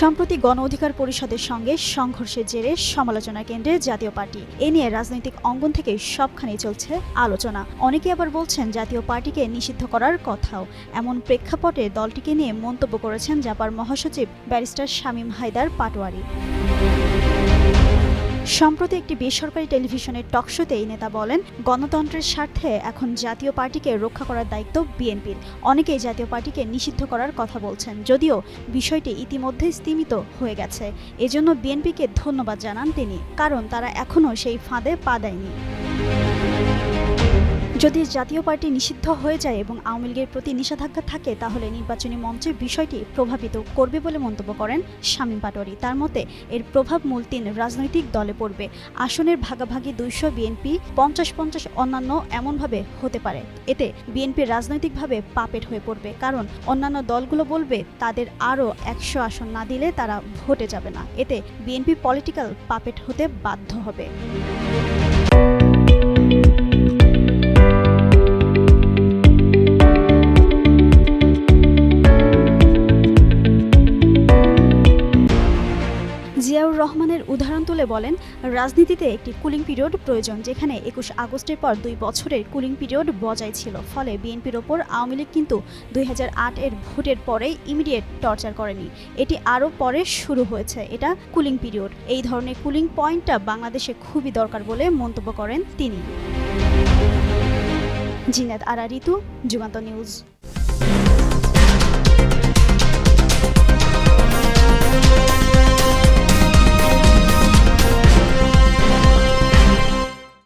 সম্প্রতি গণ অধিকার পরিষদের সঙ্গে সংঘর্ষের জেরে সমালোচনা কেন্দ্রে জাতীয় পার্টি। এ নিয়ে রাজনৈতিক অঙ্গন থেকে সবখানেই চলছে আলোচনা। অনেকে আবার বলছেন জাতীয় পার্টিকে নিষিদ্ধ করার কথাও। এমন প্রেক্ষাপটে দলটিকে নিয়ে মন্তব্য করেছেন জাপার মহাসচিব ব্যারিস্টার শামীম হায়দার পাটোয়ারি। সম্প্রতি একটি বেসরকারি টেলিভিশনের টকশোতে এই নেতা বলেন, গণতন্ত্রের স্বার্থে এখন জাতীয় পার্টিকে রক্ষা করার দায়িত্ব বিএনপির। অনেকেই জাতীয় পার্টিকে নিষিদ্ধ করার কথা বলছেন, যদিও বিষয়টি ইতিমধ্যে স্তীমিত হয়ে গেছে। এজন্য বিএনপিকে ধন্যবাদ জানান তিনি, কারণ তারা এখনও সেই ফাঁদে পা দেয়নি। যদি জাতীয় পার্টি নিষিদ্ধ হয়ে যায় এবং আওয়ামী লীগের প্রতি নিষেধাজ্ঞা থাকে, তাহলে নির্বাচনী মঞ্চে বিষয়টি প্রভাবিত করবে বলে মন্তব্য করেন শামীম পাটোয়ারি। তার মতে, এর প্রভাব মূল তিন রাজনৈতিক দলে পড়বে। আসনের ভাগাভাগি দুইশো বিএনপি, পঞ্চাশ পঞ্চাশ অন্যান্য এমনভাবে হতে পারে। এতে বিএনপি রাজনৈতিকভাবে পাপেট হয়ে পড়বে, কারণ অন্যান্য দলগুলো বলবে তাদের আরও একশো আসন না দিলে তারা ভোটে যাবে না। এতে বিএনপি পলিটিক্যাল পাপেট হতে বাধ্য হবে। জিয়াউর রহমানের উদাহরণ তুলে বলেন, রাজনীতিতে একটি কুলিং পিরিয়ড প্রয়োজন, যেখানে একুশ আগস্টের পর দুই বছরের কুলিং পিরিয়ড বজায় ছিল। ফলে বিএনপির ওপর আওয়ামী লীগ কিন্তু দুই এর ভোটের পরেই ইমিডিয়েট টর্চার করেনি। এটি আরও পরে শুরু হয়েছে, এটা কুলিং পিরিয়ড। এই ধরনের কুলিং পয়েন্টটা বাংলাদেশে খুবই দরকার বলে মন্তব্য করেন তিনি। জিনাত আরা ঋতু যুগান্ত নিউজ।